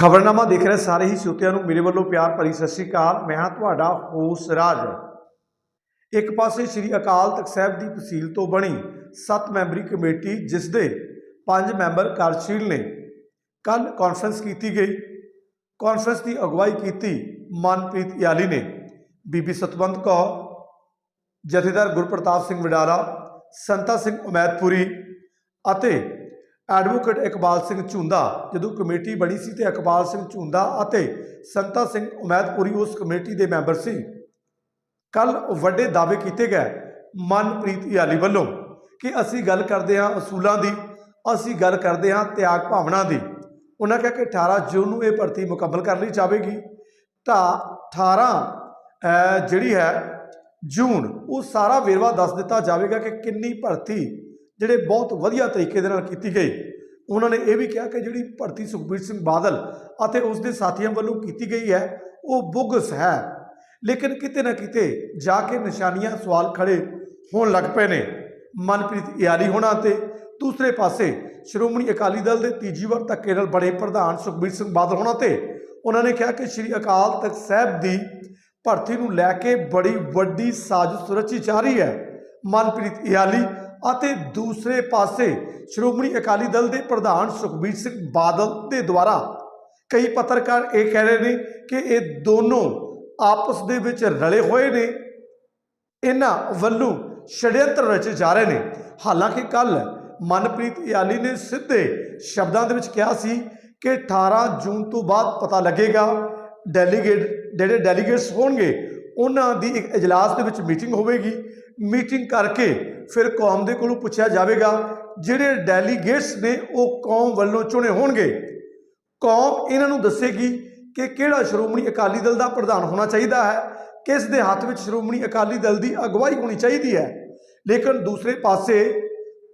ਖਬਰਨਾਮਾ ਦੇਖ ਰਹੇ ਸਾਰੇ ਹੀ ਸਰੋਤਿਆਂ ਨੂੰ ਮੇਰੇ ਵੱਲੋਂ ਪਿਆਰ ਭਰੀ ਸਤਿ ਸ੍ਰੀ ਅਕਾਲ, ਮੈਂ ਹਾਂ ਤੁਹਾਡਾ ਹੋਸ ਰਾਜ। ਇੱਕ ਪਾਸੇ ਸ੍ਰੀ ਅਕਾਲ ਤਖਤ ਸਾਹਿਬ ਦੀ ਤਹਿਸੀਲ ਤੋਂ ਬਣੀ 7 ਮੈਂਬਰੀ ਕਮੇਟੀ ਜਿਸ ਦੇ 5 ਮੈਂਬਰ ਕਾਰਜਸ਼ੀਲ ਨੇ। ਕੱਲ ਕਾਨਫਰੰਸ ਕੀਤੀ ਗਈ। ਕਾਨਫਰੰਸ ਦੀ ਅਗਵਾਈ ਕੀਤੀ ਮਨਪ੍ਰੀਤ ਯਾਲੀ ਨੇ। ਬੀਬੀ ਸਤਵੰਤ ਕੌਰ, ਜਥੇਦਾਰ ਗੁਰਪ੍ਰਤਾਪ ਸਿੰਘ ਵਡਾਲਾ, ਸੰਤਾ ਸਿੰਘ ਉਮੈਦਪੁਰੀ ਅਤੇ ਐਡਵੋਕੇਟ ਇਕਬਾਲ ਸਿੰਘ ਝੁੰਦਾ, ਜਦੋਂ ਕਮੇਟੀ ਬਣੀ ਸੀ ਤੇ ਇਕਬਾਲ ਸਿੰਘ ਝੁੰਦਾ ਅਤੇ ਸੰਤਾ ਸਿੰਘ ਉਮੈਦਪੁਰੀ ਉਸ ਕਮੇਟੀ ਦੇ ਮੈਂਬਰ ਸੀ। ਕੱਲ ਵੱਡੇ ਦਾਅਵੇ ਕੀਤੇ ਗਏ ਮਨਪ੍ਰੀਤ ਯਾਲੀ ਵੱਲੋਂ ਕਿ ਅਸੀਂ ਗੱਲ ਕਰਦੇ ਹਾਂ ਅਸੂਲਾਂ ਦੀ, ਅਸੀਂ ਗੱਲ ਕਰਦੇ ਹਾਂ ਤਿਆਗ ਭਾਵਨਾ ਦੀ। ਉਹਨਾਂ ਕਿਹਾ ਕਿ 18 ਜੂਨ ਨੂੰ ਇਹ ਭਰਤੀ ਮੁਕੰਮਲ ਕਰ ਲਈ ਜਾਵੇਗੀ। ਤਾਂ 18 ਜਿਹੜੀ ਹੈ ਜੂਨ, ਉਹ ਸਾਰਾ ਵੇਰਵਾ ਦੱਸ ਦਿੱਤਾ ਜਾਵੇਗਾ ਕਿ ਕਿੰਨੀ ਭਰਤੀ, ਜਿਹੜੇ ਬਹੁਤ ਵਧੀਆ ਤਰੀਕੇ ਦੇ ਨਾਲ ਕੀਤੀ ਗਈ। ਉਹਨਾਂ ਨੇ ਇਹ ਵੀ ਕਿਹਾ ਕਿ ਜਿਹੜੀ ਭਰਤੀ ਸੁਖਬੀਰ ਸਿੰਘ ਬਾਦਲ ਅਤੇ ਉਸ ਦੇ ਸਾਥੀਆਂ ਵੱਲੋਂ ਕੀਤੀ ਗਈ ਹੈ, ਉਹ ਬੁਗਸ ਹੈ। ਲੇਕਿਨ ਕਿਤੇ ਨਾ ਕਿਤੇ ਜਾ ਕੇ ਨਿਸ਼ਾਨੀਆਂ ਸਵਾਲ ਖੜੇ ਹੋਣ ਲੱਗ ਪਏ ਨੇ। ਮਨਪ੍ਰੀਤ ਯਾਲੀ ਹੋਣਾ ਤੇ ਦੂਸਰੇ ਪਾਸੇ ਸ਼੍ਰੋਮਣੀ ਅਕਾਲੀ ਦਲ ਦੇ ਤੀਜੀ ਵਾਰ ਧੱਕੇ ਨਾਲ ਬੜੇ ਪ੍ਰਧਾਨ ਸੁਖਬੀਰ ਸਿੰਘ ਬਾਦਲ ਹੋਣਾ ਤੇ ਉਹਨਾਂ ਨੇ ਕਿਹਾ ਕਿ ਸ੍ਰੀ ਅਕਾਲ ਤਖਤ ਸਾਹਿਬ ਦੀ ਭਰਤੀ ਨੂੰ ਲੈ ਕੇ ਬੜੀ ਵੱਡੀ ਸਾਜ਼ਿਸ਼ ਰਚੀ ਜਾ ਰਹੀ ਹੈ। ਮਨਪ੍ਰੀਤ ਯਾਲੀ ਅਤੇ ਦੂਸਰੇ ਪਾਸੇ ਸ਼੍ਰੋਮਣੀ ਅਕਾਲੀ ਦਲ ਦੇ ਪ੍ਰਧਾਨ ਸੁਖਬੀਰ ਸਿੰਘ ਬਾਦਲ ਦੇ ਦੁਆਰਾ ਕਈ ਪੱਤਰਕਾਰ ਇਹ ਕਹਿ ਰਹੇ ਨੇ ਕਿ ਇਹ ਦੋਨੋਂ ਆਪਸ ਦੇ ਵਿੱਚ ਰਲੇ ਹੋਏ ਨੇ। ਇਹਨਾਂ ਵੱਲੋਂ ਛੜਯੰਤਰ ਰਚੇ ਜਾ ਰਹੇ ਨੇ। ਹਾਲਾਂਕਿ ਕੱਲ ਮਨਪ੍ਰੀਤ ਯਾਲੀ ਨੇ ਸਿੱਧੇ ਸ਼ਬਦਾਂ ਦੇ ਵਿੱਚ ਕਿਹਾ ਸੀ ਕਿ 18 ਜੂਨ ਤੋਂ ਬਾਅਦ ਪਤਾ ਲੱਗੇਗਾ ਡੈਲੀਗੇਟ ਜਿਹੜੇ ਡੈਲੀਗੇਟਸ ਹੋਣਗੇ, ਉਹਨਾਂ ਦੀ ਇੱਕ ਇਜਲਾਸ ਦੇ ਵਿੱਚ ਮੀਟਿੰਗ ਹੋਵੇਗੀ। ਮੀਟਿੰਗ ਕਰਕੇ ਫਿਰ ਕੌਮ ਦੇ ਕੋਲੋਂ ਪੁੱਛਿਆ ਜਾਵੇਗਾ ਜਿਹੜੇ ਡੈਲੀਗੇਟਸ ਨੇ ਉਹ ਕੌਮ ਵੱਲੋਂ ਚੁਣੇ ਹੋਣਗੇ। ਕੌਮ ਇਹਨਾਂ ਨੂੰ ਦੱਸੇਗੀ ਕਿ ਕਿਹੜਾ ਸ਼੍ਰੋਮਣੀ ਅਕਾਲੀ ਦਲ ਦਾ ਪ੍ਰਧਾਨ ਹੋਣਾ ਚਾਹੀਦਾ ਹੈ ਕਿਸ ਦੇ ਹੱਥ ਵਿੱਚ ਸ਼੍ਰੋਮਣੀ ਅਕਾਲੀ ਦਲ ਦੀ ਅਗਵਾਈ ਹੋਣੀ ਚਾਹੀਦੀ ਹੈ। ਲੇਕਿਨ ਦੂਸਰੇ ਪਾਸੇ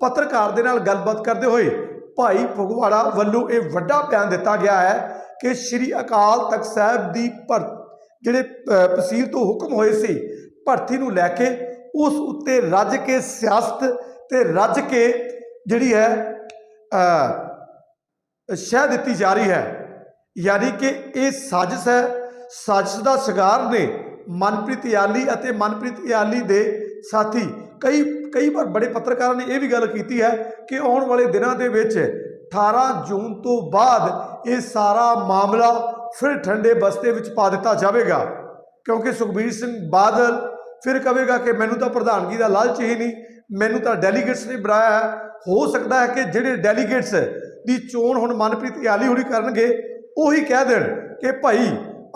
ਪੱਤਰਕਾਰ ਦੇ ਨਾਲ ਗੱਲਬਾਤ ਕਰਦੇ ਹੋਏ ਭਾਈ ਫਗਵਾੜਾ ਵੱਲੋਂ ਇਹ ਵੱਡਾ ਬਿਆਨ ਦਿੱਤਾ ਗਿਆ ਹੈ ਕਿ ਸ੍ਰੀ ਅਕਾਲ ਤਖਤ ਸਾਹਿਬ ਦੀ ਭਰ ਜਿਹੜੇ ਅ, ਤੋਂ ਹੁਕਮ ਹੋਏ ਸੀ ਭਰਤੀ ਨੂੰ ਲੈ ਕੇ ਉਸ ਉੱਤੇ ਰੱਜ ਕੇ ਸਿਆਸਤ ਤੇ ਰੱਜ ਕੇ ਜਿਹੜੀ ਹੈ ਸ਼ਹਿ ਦਿੱਤੀ ਜਾ ਰਹੀ ਹੈ। ਯਾਨੀ ਕਿ ਇਹ ਸਾਜ਼ਿਸ਼ ਹੈ, ਸਾਜ਼ਿਸ਼ ਦਾ ਸ਼ਿਕਾਰ ਨੇ ਮਨਪ੍ਰੀਤ ਯਾਲੀ ਅਤੇ ਮਨਪ੍ਰੀਤ ਯਾਲੀ ਦੇ ਸਾਥੀ ਕਈ ਕਈ ਵਾਰ ਬੜੇ ਪੱਤਰਕਾਰਾਂ ਨੇ ਇਹ ਵੀ ਗੱਲ ਕੀਤੀ ਹੈ ਕਿ ਆਉਣ ਵਾਲੇ ਦਿਨਾਂ ਦੇ ਵਿੱਚ 18 ਜੂਨ ਤੋਂ ਬਾਅਦ ਇਹ ਸਾਰਾ ਮਾਮਲਾ ਫਿਰ ਠੰਡੇ ਬਸਤੇ ਵਿੱਚ ਪਾ ਦਿੱਤਾ ਜਾਵੇਗਾ। ਕਿਉਂਕਿ ਸੁਖਬੀਰ ਸਿੰਘ ਬਾਦਲ ਫਿਰ ਕਹੇਗਾ ਕਿ ਮੈਨੂੰ ਤਾਂ ਪ੍ਰਧਾਨਗੀ ਦਾ ਲਾਲਚ ਹੀ ਨਹੀਂ ਮੈਨੂੰ ਤਾਂ ਡੈਲੀਗੇਟਸ ਨੇ ਬਣਾਇਆ ਹੈ। ਹੋ ਸਕਦਾ ਹੈ ਕਿ ਜਿਹੜੇ ਡੈਲੀਗੇਟਸ ਦੀ ਚੋਣ ਹੁਣ ਮਨਪ੍ਰੀਤ ਯਾਲੀ ਹੋਣੀ ਕਰਨਗੇ ਉਹੀ ਕਹਿ ਦੇਣ ਕਿ ਭਾਈ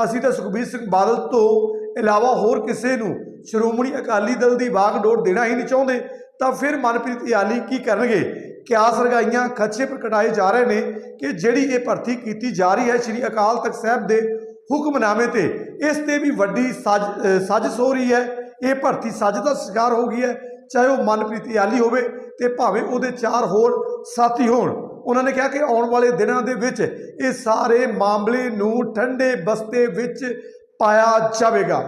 ਅਸੀਂ ਤਾਂ ਸੁਖਬੀਰ ਸਿੰਘ ਬਾਦਲ ਤੋਂ ਇਲਾਵਾ ਹੋਰ ਕਿਸੇ ਨੂੰ ਸ਼੍ਰੋਮਣੀ ਅਕਾਲੀ ਦਲ ਦੀ ਵਾਗਡੋਰ ਦੇਣਾ ਹੀ ਨਹੀਂ ਚਾਹੁੰਦੇ। ਤਾਂ ਫਿਰ ਮਨਪ੍ਰੀਤ ਯਾਲੀ ਕੀ ਕਰਨਗੇ? ਕਿਆਸ ਰਗਾਈਆਂ ਖੱਚੇ ਪ੍ਰਗਟਾਏ ਜਾ ਰਹੇ ਨੇ ਕਿ ਜਿਹੜੀ ਇਹ ਭਰਤੀ ਕੀਤੀ ਜਾ ਰਹੀ ਹੈ ਸ੍ਰੀ ਅਕਾਲ ਤਖਤ ਸਾਹਿਬ ਦੇ ਹੁਕਮਨਾਮੇ ਤੇ ਇਸ ਤੇ ਵੀ ਵੱਡੀ ਸਾਜ਼ ਅ, ਸਾਜ਼ਿਸ਼ ਹੋ ਰਹੀ ਹੈ। ਇਹ ਭਰਤੀ ਸਾਜ਼ਿਸ਼ ਦਾ ਸ਼ਿਕਾਰ ਹੋ ਗਈ ਹੈ, ਚਾਹੇ ਉਹ ਮਨਪ੍ਰੀਤ ਯਾਲੀ ਹੋਵੇ ਤੇ ਭਾਵੇਂ ਉਹਦੇ ਚਾਰ ਹੋਰ ਸਾਥੀ ਹੋਣ। ਉਹਨਾਂ ਨੇ ਕਿਹਾ ਕਿ ਆਉਣ ਵਾਲੇ ਦਿਨਾਂ ਦੇ ਵਿੱਚ ਇਹ ਸਾਰੇ ਮਾਮਲੇ ਨੂੰ ਠੰਡੇ ਬਸਤੇ ਵਿੱਚ ਪਾਇਆ ਜਾਵੇਗਾ।